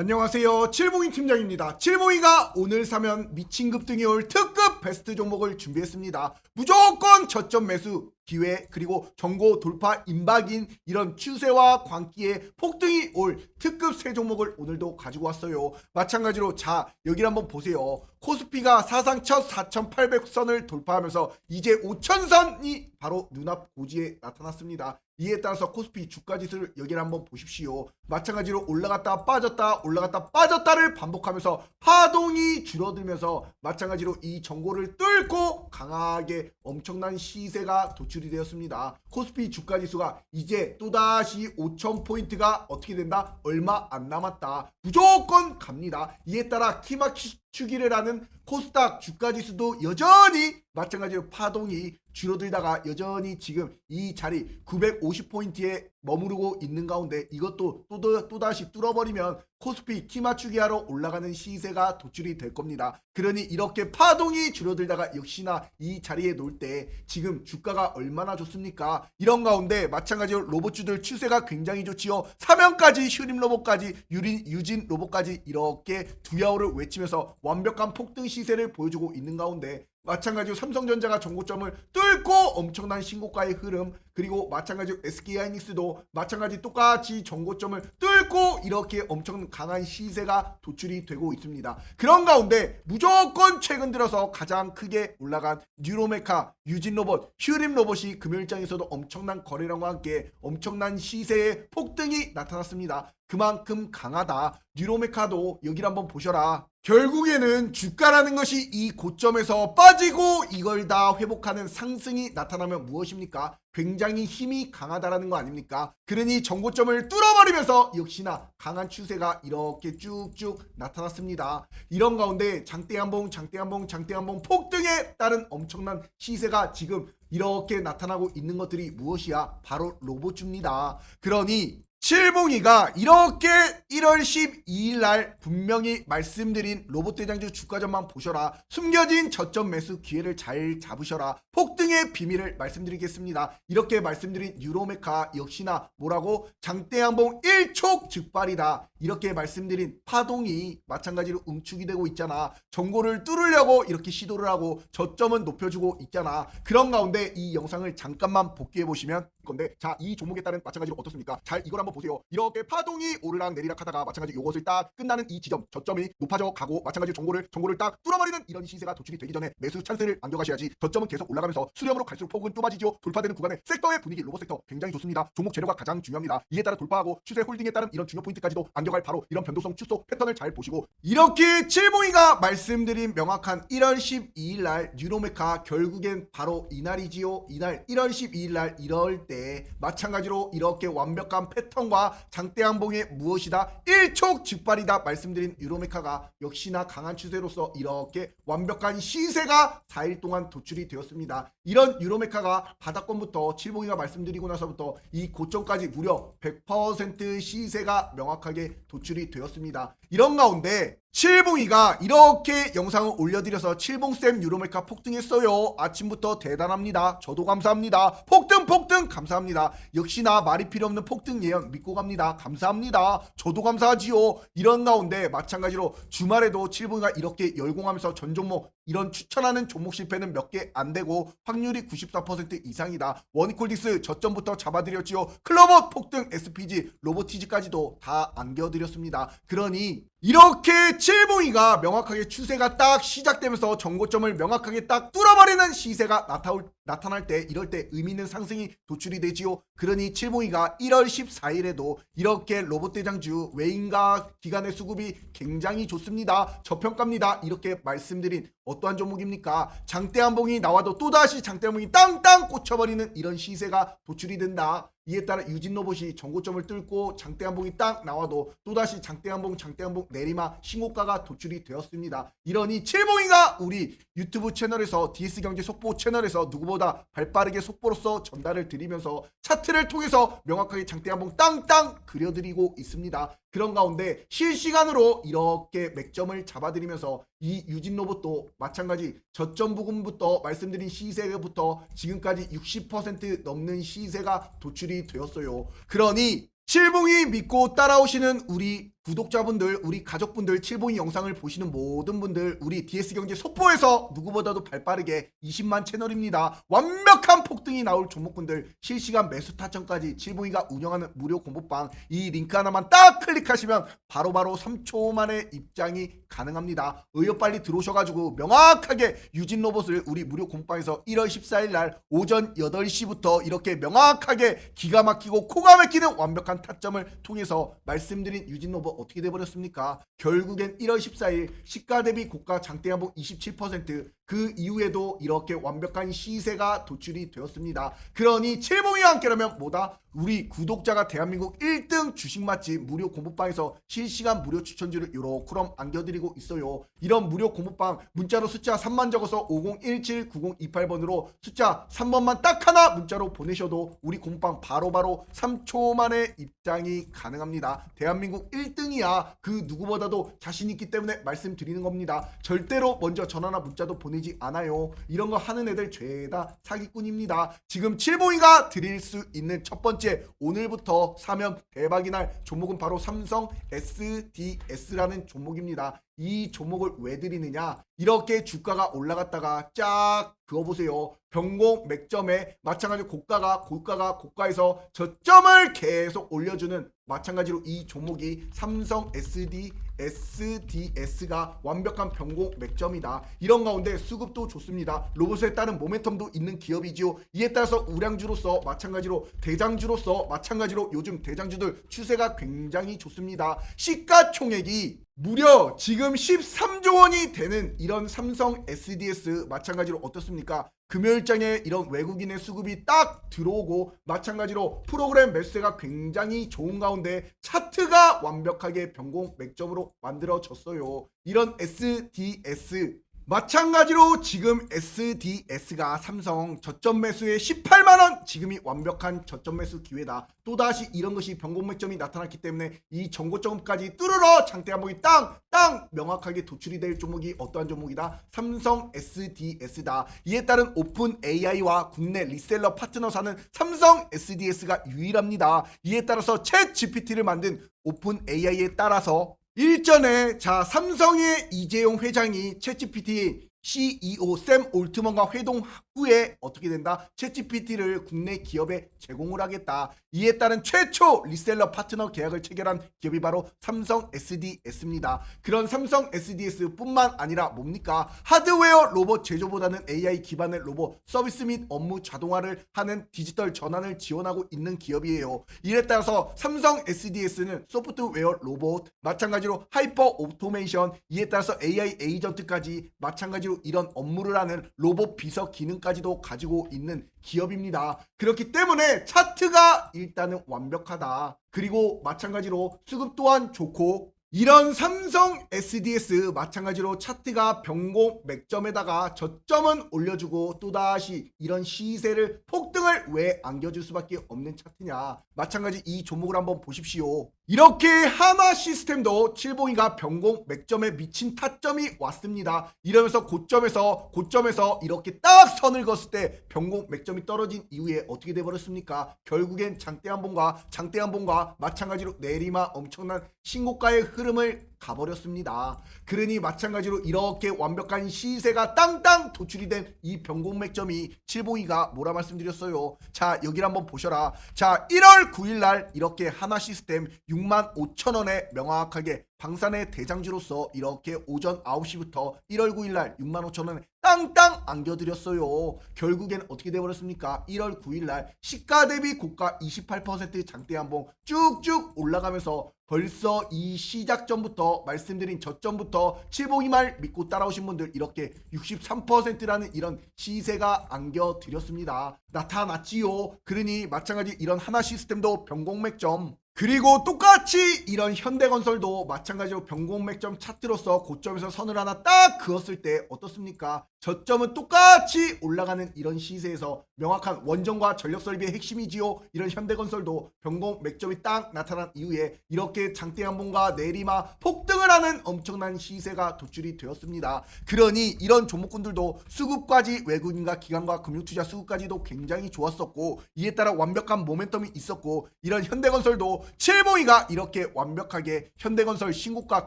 안녕하세요. 칠봉이 팀장입니다. 칠봉이가 오늘 사면 미친 급 등이 올 특급 베스트 종목을 준비했습니다. 무조건 저점 매수 기회 그리고 정고 돌파 임박인 이런 추세와 광기에 폭등이 올 특급 세 종목을 오늘도 가지고 왔어요. 마찬가지로 자 여기 한번 보세요. 코스피가 사상 첫 4,800선을 돌파하면서 이제 5,000선이 바로 눈앞 고지에 나타났습니다. 이에 따라서 코스피 주가 지수를 여기를 한번 보십시오. 마찬가지로 올라갔다 빠졌다 올라갔다 빠졌다를 반복하면서 파동이 줄어들면서 마찬가지로 이 정고를 뚫고 강하게 엄청난 시세가 도출 이 되었습니다. 코스피 주가 지수가 이제 또다시 5,000포인트가 어떻게 된다? 얼마 안 남았다. 무조건 갑니다. 이에 따라 키마키 추기를 하는 코스닥 주가 지수도 여전히 마찬가지로 파동이 줄어들다가 여전히 지금 이 자리 950포인트에 머무르고 있는 가운데 이것도 또, 또다시 뚫어버리면 코스피 키 맞추기 하러 올라가는 시세가 도출이 될 겁니다. 그러니 이렇게 파동이 줄어들다가 역시나 이 자리에 놓을 때 지금 주가가 얼마나 좋습니까? 이런 가운데 마찬가지로 로봇주들 추세가 굉장히 좋지요. 사면까지 휴림 로봇까지 유린, 유진 로봇까지 이렇게 두야호를 외치면서 완벽한 폭등 시세를 보여주고 있는 가운데 마찬가지로 삼성전자가 정고점을 뚫고 엄청난 신고가의 흐름 그리고 마찬가지로 SK하이닉스도 마찬가지 똑같이 정고점을 뚫고 이렇게 엄청 강한 시세가 도출이 되고 있습니다. 그런 가운데 무조건 최근 들어서 가장 크게 올라간 뉴로메카, 유진 로봇, 휴림 로봇이 금요일장에서도 엄청난 거래량과 함께 엄청난 시세의 폭등이 나타났습니다. 그만큼 강하다. 뉴로메카도 여기를 한번 보셔라. 결국에는 주가라는 것이 이 고점에서 빠지고 이걸 다 회복하는 상승이 나타나면 무엇입니까? 굉장히 힘이 강하다라는 거 아닙니까? 그러니 정고점을 뚫어버리면서 역시나 강한 추세가 이렇게 쭉쭉 나타났습니다. 이런 가운데 장대 한봉, 장대 한봉, 장대 한봉 폭등에 따른 엄청난 시세가 지금 이렇게 나타나고 있는 것들이 무엇이야? 바로 로봇주입니다. 그러니 칠봉이가 이렇게 1월 12일 날 분명히 말씀드린 로봇 대장주 주가전만 보셔라. 숨겨진 저점 매수 기회를 잘 잡으셔라. 폭등의 비밀을 말씀드리겠습니다. 이렇게 말씀드린 유로메카 역시나 뭐라고 장대 양봉 1촉 즉발이다. 이렇게 말씀드린 파동이 마찬가지로 응축이 되고 있잖아. 정고를 뚫으려고 이렇게 시도를 하고 저점은 높여주고 있잖아. 그런 가운데 이 영상을 잠깐만 복귀해 보시면 건데 자 이 종목에 따른 마찬가지로 어떻습니까? 잘 이걸 한번 보세요. 이렇게 파동이 오르락 내리락 하다가 마찬가지 요것을 딱 끝나는 이 지점 저점이 높아져 가고 마찬가지로 정고를 정고를 딱 뚫어버리는 이런 시세가 도출이 되기 전에 매수 찬스를 안겨가셔야지 저점은 계속 올라가면서 수렴으로 갈수록 폭은 좁아지죠. 돌파되는 구간에 섹터의 분위기 로봇 섹터 굉장히 좋습니다. 종목 재료가 가장 중요합니다. 이에 따라 돌파하고 추세 홀딩에 따른 이런 중요 포인트까지도 안겨갈 바로 이런 변동성 축소 패턴을 잘 보시고 이렇게 칠봉이가 말씀드린 명확한 1월 12일 날 뉴로메카 결국엔 바로 이날이지요. 이날 1월 12일 날 이럴 때 마찬가지로 이렇게 완벽한 패턴 과 장대항봉의 무엇이다 일촉 즉발이다 말씀드린 유로메카가 역시나 강한 추세로서 이렇게 완벽한 시세가 4일 동안 도출이 되었습니다. 이런 유로메카가 바닥권부터 칠봉이가 말씀드리고 나서부터 이 고점까지 무려 100% 시세가 명확하게 도출이 되었습니다. 이런 가운데 칠봉이가 이렇게 영상을 올려드려서 칠봉쌤 유로메카 폭등했어요. 아침부터 대단합니다. 저도 감사합니다. 폭등 폭등 감사합니다. 역시나 말이 필요 없는 폭등 예언 믿고 갑니다. 감사합니다. 저도 감사하지요. 이런 가운데 마찬가지로 주말에도 칠봉이가 이렇게 열공하면서 전 종목 이런 추천하는 종목 실패는 몇 개 안 되고 확률이 94% 이상이다. 원이콜디스 저점부터 잡아드렸지요. 클로버 폭등 SPG 로보티즈까지도 다 안겨드렸습니다. 그러니 이렇게 칠봉이가 명확하게 추세가 딱 시작되면서 정고점을 명확하게 딱 뚫어버리는 시세가 나타올, 나타날 때 이럴 때 의미 있는 상승이 도출이 되지요. 그러니 칠봉이가 1월 14일에도 이렇게 로봇 대장주 외인가 기관의 수급이 굉장히 좋습니다. 저평가입니다. 이렇게 말씀드린 어떠한 종목입니까? 장대 한봉이 나와도 또다시 장대 한봉이 땅땅 꽂혀버리는 이런 시세가 도출이 된다. 이에 따라 유진 로봇이 전고점을 뚫고 장대 한봉이 딱 나와도 또다시 장대 한봉 장대 한봉 내리막 신고가가 도출이 되었습니다. 이러니 칠봉이가 우리 유튜브 채널에서 DS경제 속보 채널에서 누구보다 발빠르게 속보로서 전달을 드리면서 차트를 통해서 명확하게 장대 한봉 땅땅 그려드리고 있습니다. 그런 가운데 실시간으로 이렇게 맥점을 잡아드리면서 이 유진 로봇도 마찬가지 저점 부근부터 말씀드린 시세부터 지금까지 60% 넘는 시세가 도출이 되었어요. 그러니 칠봉이 믿고 따라오시는 우리 구독자분들, 우리 가족분들, 칠봉이 영상을 보시는 모든 분들, 우리 DS경제 속보에서 누구보다도 발빠르게 20만 채널입니다. 완벽한 폭등이 나올 종목군들 실시간 매수 타점까지 칠봉이가 운영하는 무료 공부방 이 링크 하나만 딱 클릭하시면 바로 바로 3초 만에 입장이 가능합니다. 의욕 빨리 들어오셔가지고 명확하게 유진 로봇을 우리 무료 공부방에서 1월 14일 날 오전 8시부터 이렇게 명확하게 기가 막히고 코가 막히는 완벽한 타점을 통해서 말씀드린 유진 로봇 어떻게 돼버렸습니까? 결국엔 1월 14일 시가 대비 고가 장대 27% 그 이후에도 이렇게 완벽한 시세가 도출이 되었습니다. 그러니 칠봉이와 함께라면 뭐다? 우리 구독자가 대한민국 1등 주식 맛집 무료 공부방에서 실시간 무료 추천주를 요렇게럼 안겨드리고 있어요. 이런 무료 공부방 문자로 숫자 3만 적어서 50179028번으로 숫자 3번만 딱 하나 문자로 보내셔도 우리 공부방 바로바로 3초 만에 입장이 가능합니다. 대한민국 1등이야. 그 누구보다도 자신 있기 때문에 말씀드리는 겁니다. 절대로 먼저 전화나 문자도 보내 지 않아요. 이런 거 하는 애들 죄다 사기꾼입니다. 지금 칠봉이가 드릴 수 있는 첫 번째 오늘부터 사면 대박이 날 종목은 바로 삼성 SDS라는 종목입니다. 이 종목을 왜 드리느냐? 이렇게 주가가 올라갔다가 쫙 그어보세요. 병공 맥점에 마찬가지로 고가가 고가가 고가에서 저점을 계속 올려주는 마찬가지로 이 종목이 삼성 SD SDS가 완벽한 병공 맥점이다. 이런 가운데 수급도 좋습니다. 로봇에 따른 모멘텀도 있는 기업이지요. 이에 따라서 우량주로서 마찬가지로 대장주로서 마찬가지로 요즘 대장주들 추세가 굉장히 좋습니다. 시가총액이 무려 지금 13조 원이 되는 이런 삼성 SDS 마찬가지로 어떻습니까? 금요일장에 이런 외국인의 수급이 딱 들어오고 마찬가지로 프로그램 매수세가 굉장히 좋은 가운데 차트가 완벽하게 변공 맥점으로 만들어졌어요. 이런 SDS 마찬가지로 지금 SDS가 삼성 저점 매수에 18만 원 지금이 완벽한 저점 매수 기회다. 또다시 이런 것이 변공 맥점이 나타났기 때문에 이 정고점까지 뚫으러 장대 한복이 땅 땅 명확하게 도출이 될 종목이 어떠한 종목이다? 삼성 SDS다. 이에 따른 오픈 AI와 국내 리셀러 파트너사는 삼성 SDS가 유일합니다. 이에 따라서 챗 GPT를 만든 오픈 AI에 따라서 일전에 자 삼성의 이재용 회장이 챗GPT CEO 샘 올트먼과 회동 후에 어떻게 된다? 챗GPT를 국내 기업에 제공을 하겠다. 이에 따른 최초 리셀러 파트너 계약을 체결한 기업이 바로 삼성 SDS입니다. 그런 삼성 SDS뿐만 아니라 뭡니까? 하드웨어 로봇 제조보다는 AI 기반의 로봇 서비스 및 업무 자동화를 하는 디지털 전환을 지원하고 있는 기업이에요. 이에 따라서 삼성 SDS는 소프트웨어 로봇, 마찬가지로 하이퍼 오토메이션, 이에 따라서 AI 에이전트까지 마찬가지로 이런 업무를 하는 로봇 비서 기능까지도 가지고 있는 기업입니다. 그렇기 때문에 차트가 일단은 완벽하다. 그리고 마찬가지로 수급 또한 좋고 이런 삼성 SDS 마찬가지로 차트가 변공 맥점에다가 저점은 올려주고 또다시 이런 시세를 폭등을 왜 안겨줄 수밖에 없는 차트냐 마찬가지 이 종목을 한번 보십시오 이렇게 하나 시스템도 칠봉이가 변공 맥점에 미친 타점이 왔습니다. 이러면서 고점에서 고점에서 이렇게 딱 선을 그었을 때 변공 맥점이 떨어진 이후에 어떻게 돼버렸습니까? 결국엔 장대 한봉과 장대 한봉과 마찬가지로 내리막 엄청난 신고가의 흐름을 가버렸습니다. 그러니 마찬가지로 이렇게 완벽한 시세가 땅땅 도출이 된 이 변공 맥점이 칠봉이가 뭐라 말씀드렸어요. 자 여기를 한번 보셔라. 자 1월 9일 날 이렇게 하나 시스템 6만 5천 원에 명확하게 방산의 대장주로서 이렇게 오전 9시부터 1월 9일날 6만 5천 원에 땅땅 안겨드렸어요. 결국엔 어떻게 돼버렸습니까? 1월 9일날 시가 대비 고가 28% 장대 한봉 쭉쭉 올라가면서 벌써 이 시작 전부터 말씀드린 저점부터 칠봉이 말 믿고 따라오신 분들 이렇게 63%라는 이런 시세가 안겨드렸습니다. 나타났지요. 그러니 마찬가지 이런 하나 시스템도 변공맥점 그리고 똑같이 이런 현대건설도 마찬가지로 변공맥점 차트로서 고점에서 선을 하나 딱 그었을 때 어떻습니까? 저점은 똑같이 올라가는 이런 시세에서 명확한 원전과 전력 설비의 핵심이지요. 이런 현대건설도 변공 맥점이 딱 나타난 이후에 이렇게 장대 한봉과 내리막 폭등 급등을 하는 엄청난 시세가 도출이 되었습니다. 그러니 이런 종목군들도 수급까지 외국인과 기관과 금융투자 수급까지도 굉장히 좋았었고 이에 따라 완벽한 모멘텀이 있었고 이런 현대건설도 7모이가 이렇게 완벽하게 현대건설 신고가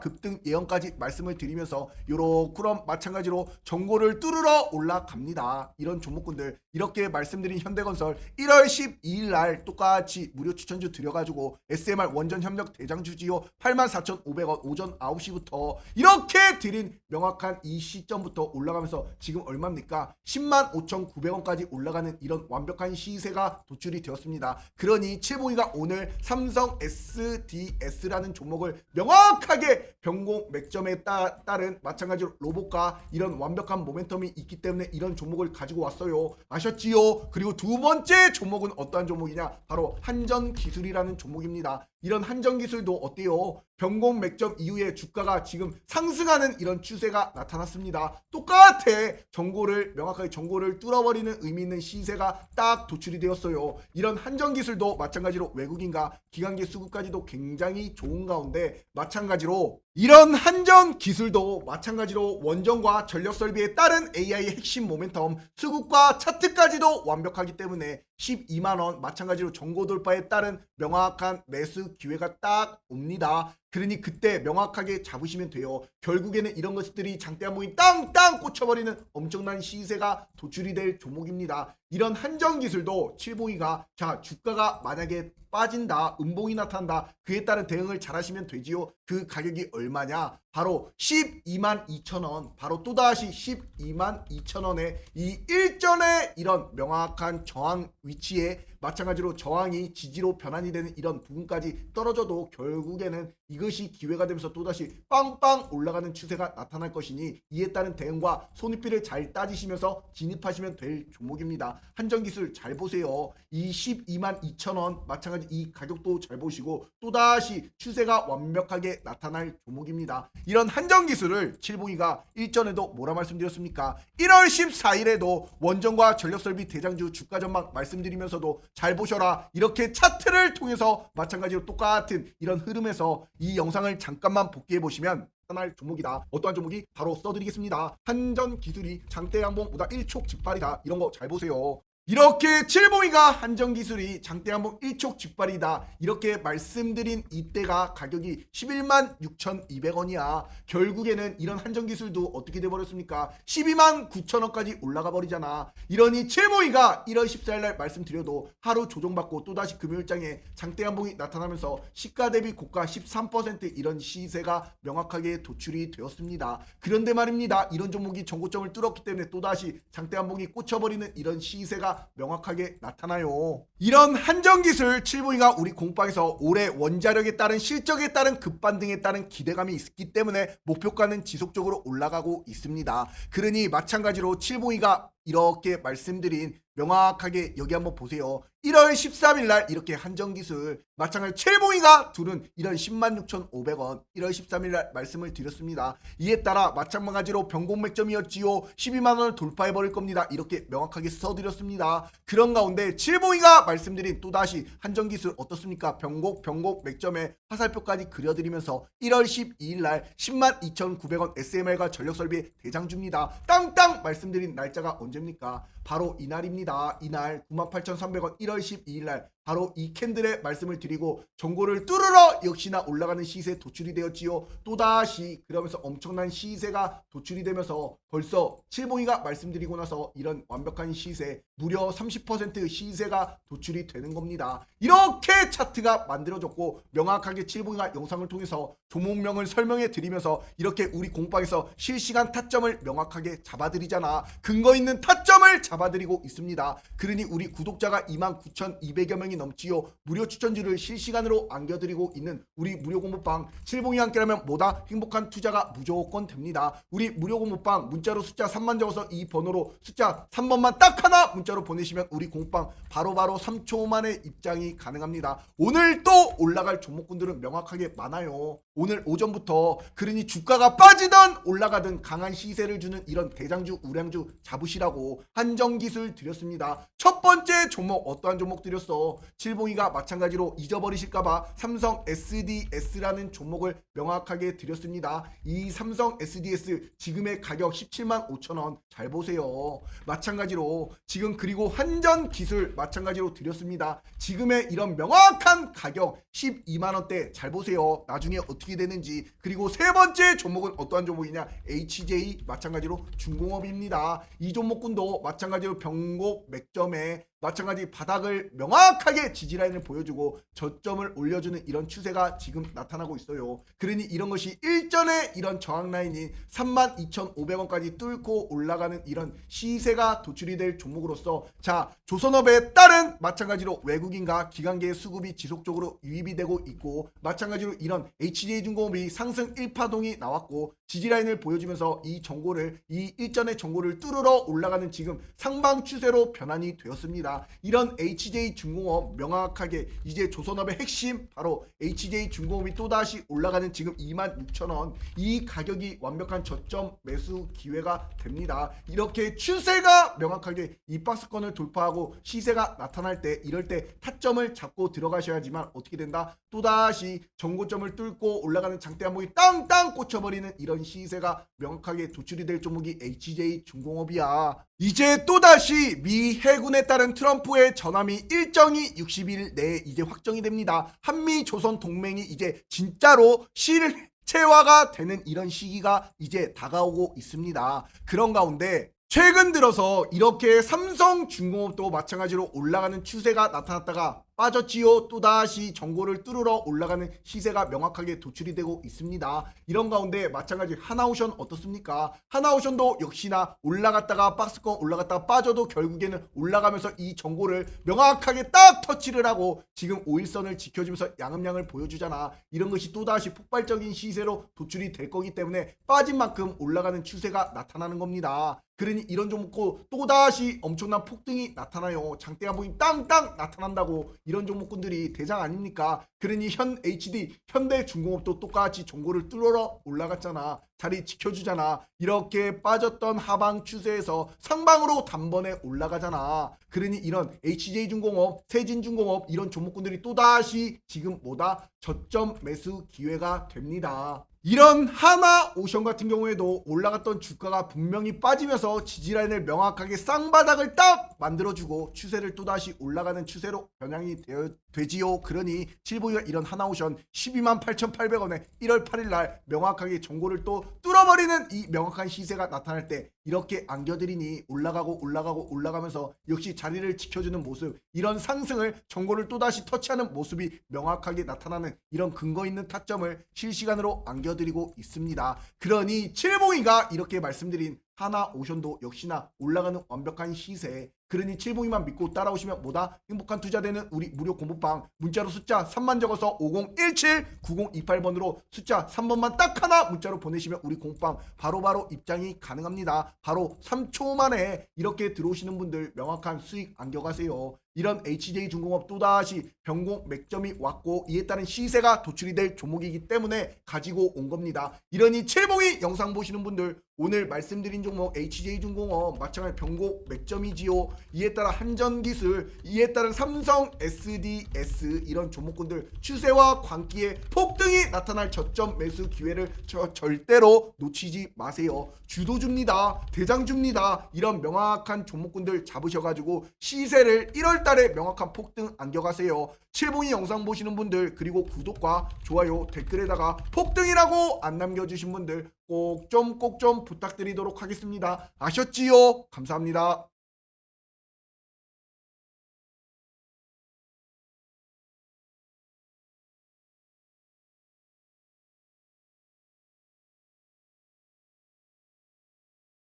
급등 예언까지 말씀을 드리면서 요렇그럼 마찬가지로 정고를 뚫으러 올라갑니다. 이런 종목군들 이렇게 말씀드린 현대건설 1월 12일 날 똑같이 무료 추천주 드려가지고 SMR 원전 협력 대장주 지요 84,500원 오전 9시부터 이렇게 드린 명확한 이 시점부터 올라가면서 지금 얼마입니까? 105,900원까지 올라가는 이런 완벽한 시세가 도출이 되었습니다. 그러니 7봉이가 오늘 삼성 SDS라는 종목을 명확하게 변공 맥점에 따, 따른 마찬가지로 로봇과 이런 완벽한 모멘텀이 있기 때문에 이런 종목을 가지고 왔어요. 아셨지요? 그리고 두 번째 종목은 어떠한 종목이냐? 바로 한전 기술이라는 종목입니다. 이런 한전 기술도 어때요? 변공 맥점 이후에 주가가 지금 상승하는 이런 추세가 나타났습니다. 똑같아. 정고를 명확하게 정고를 뚫어버리는 의미 있는 시세가 딱 도출이 되었어요. 이런 한전 기술도 마찬가지로 외국인과 기관계 수급까지도 굉장히 좋은 가운데 마찬가지로 이런 한전 기술도 마찬가지로 원전과 전력 설비에 따른 AI의 핵심 모멘텀 수급과 차트까지도 완벽하기 때문에 12만 원 마찬가지로 정고 돌파에 따른 명확한 매수 기회가 딱 옵니다. 그러니 그때 명확하게 잡으시면 돼요. 결국에는 이런 것들이 장대 한 모이 땅땅 꽂혀버리는 엄청난 시세가 도출이 될 종목입니다. 이런 한정 기술도 7봉이가 자 주가가 만약에 빠진다 음봉이 나타난다 그에 따른 대응을 잘 하시면 되지요 그 가격이 얼마냐 바로 12만 2천 원 바로 또다시 12만 2천 원에 이 일전에 이런 명확한 저항 위치에 마찬가지로 저항이 지지로 변환이 되는 이런 부분까지 떨어져도 결국에는 이것이 기회가 되면서 또다시 빵빵 올라가는 추세가 나타날 것이니 이에 따른 대응과 손익비를 잘 따지시면서 진입하시면 될 종목입니다. 한전기술 잘 보세요. 이 12만 2천 원 마찬가지 이 가격도 잘 보시고 또다시 추세가 완벽하게 나타날 종목입니다. 이런 한전기술을 칠봉이가 일전에도 뭐라 말씀드렸습니까? 1월 14일에도 원전과 전력설비 대장주 주가 전망 말씀드리면서도 잘 보셔라 이렇게 차트를 통해서 마찬가지로 똑같은 이런 흐름에서 이 영상을 잠깐만 복귀해 보시면 하나의 종목이다. 어떠한 종목이 바로 써드리겠습니다. 한전 기술이 장대 양봉보다 1촉 직발이다. 이런 거 잘 보세요. 이렇게 칠봉이가 한전 기술이 장대 한봉 1촉 직발이다. 이렇게 말씀드린 이때가 가격이 11만 6,200원이야. 결국에는 이런 한전 기술도 어떻게 돼 버렸습니까? 12만 9천원까지 올라가 버리잖아. 이러니 칠봉이가 1월 14일 날 말씀드려도 하루 조정받고 또다시 금요일장에 장대 한봉이 나타나면서 시가 대비 고가 13% 이런 시세가 명확하게 도출이 되었습니다. 그런데 말입니다. 이런 종목이 정고점을 뚫었기 때문에 또다시 장대 한봉이 꽂혀버리는 이런 시세가 명확하게 나타나요. 이런 한정기술 7분위가 우리 공방에서 올해 원자력에 따른 실적에 따른 급반등에 따른 기대감이 있기 때문에 목표가는 지속적으로 올라가고 있습니다. 그러니 마찬가지로 7분위가 이렇게 말씀드린 명확하게 여기 한번 보세요. 1월 13일 날 이렇게 한정기술 마찬가지 칠봉이가 둘은 이런 106,500원 1월 13일 날 말씀을 드렸습니다. 이에 따라 마찬가지로 변곡맥점이었지요. 12만 원을 돌파해 버릴 겁니다. 이렇게 명확하게 써드렸습니다. 그런 가운데 칠봉이가 말씀드린 또다시 한정기술 어떻습니까? 변곡 변곡 맥점에 화살표까지 그려드리면서 1월 12일 날 102,900원 SML과 전력설비 대장주입니다. 땅땅 말씀드린 날짜가 언제 입니까? 바로 이날입니다. 이날 98,300원 1월 12일 날 바로 이 캔들의 말씀을 드리고 정고를 뚫으러 역시나 올라가는 시세 도출이 되었지요. 또다시 그러면서 엄청난 시세가 도출이 되면서 벌써 칠봉이가 말씀드리고 나서 이런 완벽한 시세 무려 30% 시세가 도출이 되는 겁니다. 이렇게 차트가 만들어졌고 명확하게 칠봉이가 영상을 통해서 종목명을 설명해 드리면서 이렇게 우리 공방에서 실시간 타점을 명확하게 잡아드리잖아. 근거 있는 타점을 잡아드리고 있습니다. 그러니 우리 구독자가 29,200여 명이 넘지요. 무료 추천주를 실시간으로 안겨드리고 있는 우리 무료 공부방 칠봉이 함께라면 뭐다 행복한 투자가 무조건 됩니다. 우리 무료 공부방 문자로 숫자 3만 적어서 이 번호로 숫자 3번만 딱 하나 문자로 보내시면 우리 공부방 바로바로 3초 만에 입장이 가능합니다. 오늘 또 올라갈 종목군들은 명확하게 많아요. 오늘 오전부터 그러니 주가가 빠지던 올라가든 강한 시세를 주는 이런 대장주 우량주 잡으시라고 한정기술 드렸습니다. 첫 번째 종목 어떠한 종목 드렸어? 칠봉이가 마찬가지로 잊어버리실까봐 삼성 SDS라는 종목을 명확하게 드렸습니다. 이 삼성 SDS 지금의 가격 17만 5천 원 잘 보세요. 마찬가지로 지금 그리고 한전 기술 마찬가지로 드렸습니다. 지금의 이런 명확한 가격 12만 원대 잘 보세요. 나중에 어떻게 되는지 그리고 세 번째 종목은 어떠한 종목이냐 HJ 마찬가지로 중공업입니다. 이 종목군도 마찬가지로 병곡 맥점에 마찬가지 바닥을 명확하게 지지라인을 보여주고 저점을 올려주는 이런 추세가 지금 나타나고 있어요. 그러니 이런 것이 일전에 이런 저항 라인인 32,500원까지 뚫고 올라가는 이런 시세가 도출이 될 종목으로서 자 조선업에 따른 마찬가지로 외국인과 기관계의 수급이 지속적으로 유입이 되고 있고 마찬가지로 이런 HJ중공업이 상승 1파동이 나왔고 지지라인을 보여주면서 이 정고를 이 일전의 정고를 뚫으러 올라가는 지금 상방 추세로 변환이 되었습니다. 이런 HJ중공업 명확하게 이제 조선업의 핵심 바로 HJ중공업이 또다시 올라가는 지금 26,000원 이 가격이 완벽한 저점 매수 기회가 됩니다. 이렇게 추세가 명확하게 이 박스권을 돌파하고 시세가 나타날 때 이럴 때 타점을 잡고 들어가셔야지만 어떻게 된다? 또다시 정고점을 뚫고 올라가는 장대 한목이 땅땅 꽂혀버리는 이런 시세가 명확하게 도출이 될 종목이 HJ 중공업이야. 이제 또다시 미 해군에 따른 트럼프의 전함이 일정이 60일 내에 이제 확정이 됩니다. 한미 조선 동맹이 이제 진짜로 실체화가 되는 이런 시기가 이제 다가오고 있습니다. 그런 가운데 최근 들어서 이렇게 삼성중공업도 마찬가지로 올라가는 추세가 나타났다가 빠졌지요. 또다시 정고를 뚫으러 올라가는 시세가 명확하게 도출이 되고 있습니다. 이런 가운데 마찬가지 하나오션 어떻습니까? 하나오션도 역시나 올라갔다가 박스권 올라갔다가 빠져도 결국에는 올라가면서 이 정고를 명확하게 딱 터치를 하고 지금 5일선을 지켜주면서 양음량을 보여주잖아. 이런 것이 또다시 폭발적인 시세로 도출이 될 거기 때문에 빠진 만큼 올라가는 추세가 나타나는 겁니다. 그러니 이런 종목고 또다시 엄청난 폭등이 나타나요. 장대가 보임 땅땅 나타난다고 이런 종목군들이 대장 아닙니까? 그러니 현 HD 현대중공업도 똑같이 종고를 뚫어 올라갔잖아. 자리 지켜주잖아. 이렇게 빠졌던 하방 추세에서 상방으로 단번에 올라가잖아. 그러니 이런 HJ중공업, 세진중공업 이런 종목군들이 또다시 지금 뭐다? 저점 매수 기회가 됩니다. 이런 하나 오션 같은 경우에도 올라갔던 주가가 분명히 빠지면서 지지라인을 명확하게 쌍바닥을 딱 만들어주고 추세를 또다시 올라가는 추세로 변형이 되어, 되지요. 그러니 칠보이가 이런 하나 오션 12만 8,800원에 1월 8일 날 명확하게 정고를 또 뚫어버리는 이 명확한 시세가 나타날 때 이렇게 안겨드리니 올라가고 올라가고 올라가면서 역시 자리를 지켜주는 모습 이런 상승을 정고를 또다시 터치하는 모습이 명확하게 나타나는 이런 근거 있는 타점을 실시간으로 안겨드리고 있습니다. 그러니 칠봉이가 이렇게 말씀드린 하나 오션도 역시나 올라가는 완벽한 시세 그러니 칠봉이만 믿고 따라오시면 뭐다 행복한 투자되는 우리 무료 공부방 문자로 숫자 3만 적어서 5017-9028번으로 숫자 3번만 딱 하나 문자로 보내시면 우리 공부방 바로바로 입장이 가능합니다 바로 3초 만에 이렇게 들어오시는 분들 명확한 수익 안겨가세요 이런 HJ중공업 또다시 변공 맥점이 왔고 이에 따른 시세가 도출이 될 종목이기 때문에 가지고 온 겁니다. 이러니 칠봉이 영상 보시는 분들 오늘 말씀드린 종목 HJ중공업 마찬가지 변곡 맥점이지요. 이에 따라 한전기술, 이에 따른 삼성 SDS 이런 종목군들 추세와 관기에 폭등이 나타날 저점 매수 기회를 저 절대로 놓치지 마세요. 주도주입니다. 대장주입니다. 이런 명확한 종목군들 잡으셔가지고 시세를 1월 달에 명확한 폭등 안겨가세요. 칠봉이 영상 보시는 분들 그리고 구독과 좋아요 댓글에다가 폭등이라고 안 남겨주신 분들 꼭 좀 꼭좀 부탁드리도록 하겠습니다. 아셨지요? 감사합니다.